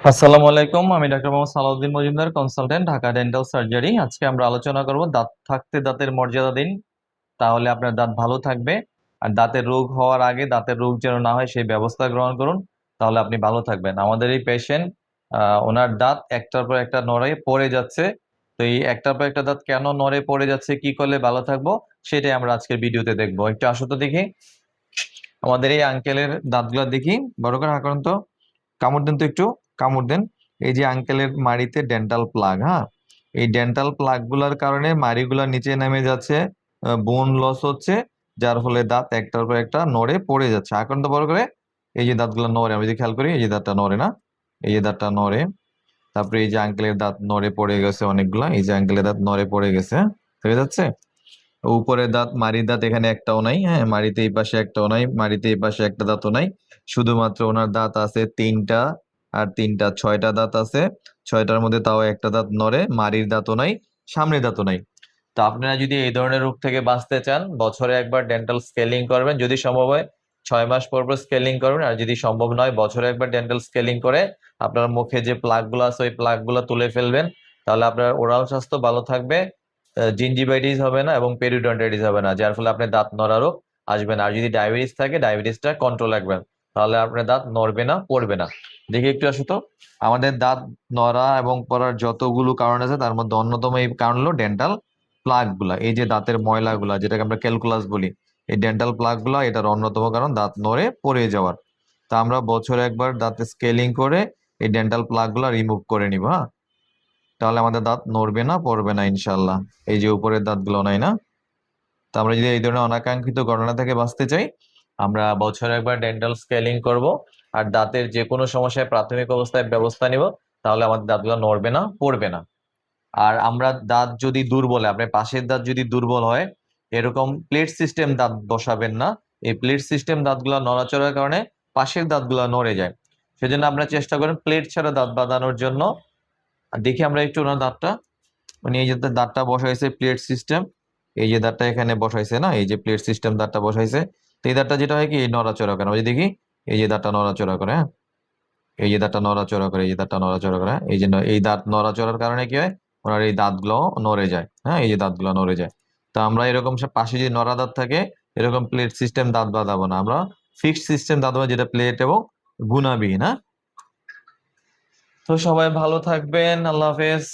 আসসালামু আলাইকুম, আমি doctor Mohammad Salauddin Majumdar consultant Dhaka dental surgery আজকে আমরা আলোচনা করব দাঁত, থাকতে দাঁতের মর্যাদা দিন। তাহলে আপনার দাঁত ভালো থাকবে, আর দাঁতের রোগ হওয়ার আগে দাঁতের রোগ যেন না হয় সেই ব্যবস্থা গ্রহণ করুন, তাহলে আপনি ভালো থাকবেন। আমাদের এই পেশেন্ট ওনার দাঁত একটার পর একটা নড়ে পড়ে যাচ্ছে। তো এই একটার পর একটা দাঁত কেন নড়ে পড়ে যাচ্ছে, কি করলে ভালো থাকব, সেটাই আমরা আজকের ভিডিওতে দেখব। একটু আসো তো দেখি। আমাদের এই আঙ্কেলের দাঁতগুলো দেখি। বড় করে হাঁকুন তো। কামড় দেন তো একটু। কামড় দেন। এই যে আঙ্কেলের মাড়িতে ডেন্টাল প্লাগ হ্যাঁ? এই ডেন্টাল প্লাগগুলার কারণে মাড়িগুলা নিচে নেমে যাচ্ছে বোন লস হচ্ছে, যার ফলে দাঁত একটার পর একটা নড়ে পড়ে যাচ্ছে। এখন তো বড় করে? এই যে দাঁতগুলো নড়ে, আমি যদি খেয়াল করি, এই যে দাঁতটা নড়ে না? এই যে দাঁতটা নড়ে, তারপরে এই যে আঙ্কেলের দাঁত নড়ে পড়ে গেছে অনেকগুলা, এই যে আঙ্কেলের দাঁত নড়ে পড়ে গেছে হ্যাঁ যাচ্ছে? উপরের দাঁত, মাড়ির দাঁত এখানে একটাও নাই হ্যাঁ? মাড়িতে এই পাশে একটাও নাই, মাড়িতে এই পাশে একটা দাঁতও নাই। শুধুমাত্র ওনার দাঁত আছে তিনটা আর তিনটা, ছয়টা দাঁত আছে। ছয়টার মধ্যে তাও একটা দাঁত নড়ে মারির দাঁতও নাই, সামনের দাঁতও নাই। তো আপনারা যদি এই ধরনের রোগ থেকে বাঁচতে চান, বছরে একবার ডেন্টাল স্কেলিং করবেন। যদি সম্ভব হয়, ছয় মাস পর পর স্কেলিং করবেন আর যদি সম্ভব নয়, বছরে একবার ডেন্টাল স্কেলিং করে আপনার মুখে যে প্লাগগুলো আছে, ওই প্লাগগুলো তুলে ফেলবেন। তাহলে আপনার ওরাল স্বাস্থ্য ভালো থাকবে। জিঞ্জিভাইটিস হবে না এবং পেরিডন্টাইটিস হবে না, যার ফলে আপনার দাঁত নড়া রোগ আসবে না। আর যদি ডায়াবেটিস থাকে ডায়াবেটিসটা কন্ট্রোল রাখবেন। তাহলে আপনার দাঁত নড়বে না, পড়বে না। দেখি একটু আসো তো। আমাদের দাঁত, নড়া এবং পড়ার যতগুলো কারণ আছে, তার মধ্যে অন্যতম এই কারণ হলো ডেন্টাল প্লাগগুলা এই যে দাঁতের ময়লাগুলা, যেটাকে আমরা ক্যালকুলাস বলি, এই ডেন্টাল প্লাগগুলা এটার অন্যতম কারণ দাঁত নড়ে, পড়ে যাওয়ার। তা আমরা বছরে একবার দাঁতে স্কেলিং করে এই ডেন্টাল প্লাগগুলা রিমুভ করে নিব হ্যাঁ? তাহলে আমাদের দাঁত নড়বে না, পড়বে না ইনশাল্লাহ এই যে উপরের দাঁতগুলো নাই না? তো আমরা যদি এই ধরনের অনাকাঙ্ক্ষিত ঘটনা থেকে বাঁচতে চাই, আমরা বছরে একবার ডেন্টাল স্কেলিং করব। আর দাঁতের যে কোনো সমস্যায় প্রাথমিক অবস্থায় ব্যবস্থা নিব, তাহলে আমাদের দাঁতগুলো নড়বে না, পড়বে না। আর আমরা দাঁত যদি দুর্বল আপনার পাশের দাঁত যদি দুর্বল হয়, এরকম প্লেট সিস্টেম দাঁত বসাবেন না। এই প্লেট সিস্টেম দাঁতগুলো নড়াচড়ার কারণে পাশের দাঁতগুলো নড়ে যায়। সেজন্য আমরা চেষ্টা করেন প্লেট ছাড়া দাঁত বাঁধানোর জন্য। দেখি আমরা একটু ওনার দাঁতটা। উনি এই যে দাঁতটা বসাইছে প্লেট সিস্টেম এই যে দাঁতটা এখানে বসাইছে না, এই যে প্লেট সিস্টেম দাঁতটা বসাইছে, তো এই দাঁতটা যেটা হয় কি, এই নড়াচড়া কেন যদি দেখি এই যে দাঁতটা নড়াচড়া করে হ্যাঁ? এই যে দাঁতটা নড়াচড়া করে, এই যে দাঁতটা নড়াচড়া করে হ্যাঁ? এই যে এই দাঁত নড়াচড়ার কারণে কি হয়? ওনার এই দাঁতগুলো নড়ে যায় হ্যাঁ? এই যে দাঁতগুলো নড়ে যায়। তো আমরা এরকম পাশে যে নড়া দাঁত থাকে, এরকম প্লেট সিস্টেম দাঁত বাঁধাবো না আমরা। ফিক্সড সিস্টেম দাঁত যেটা প্লেট এবং গুণাবিহীন হ্যাঁ? তো সবাই ভালো থাকবেন, আল্লাহ হাফেজ।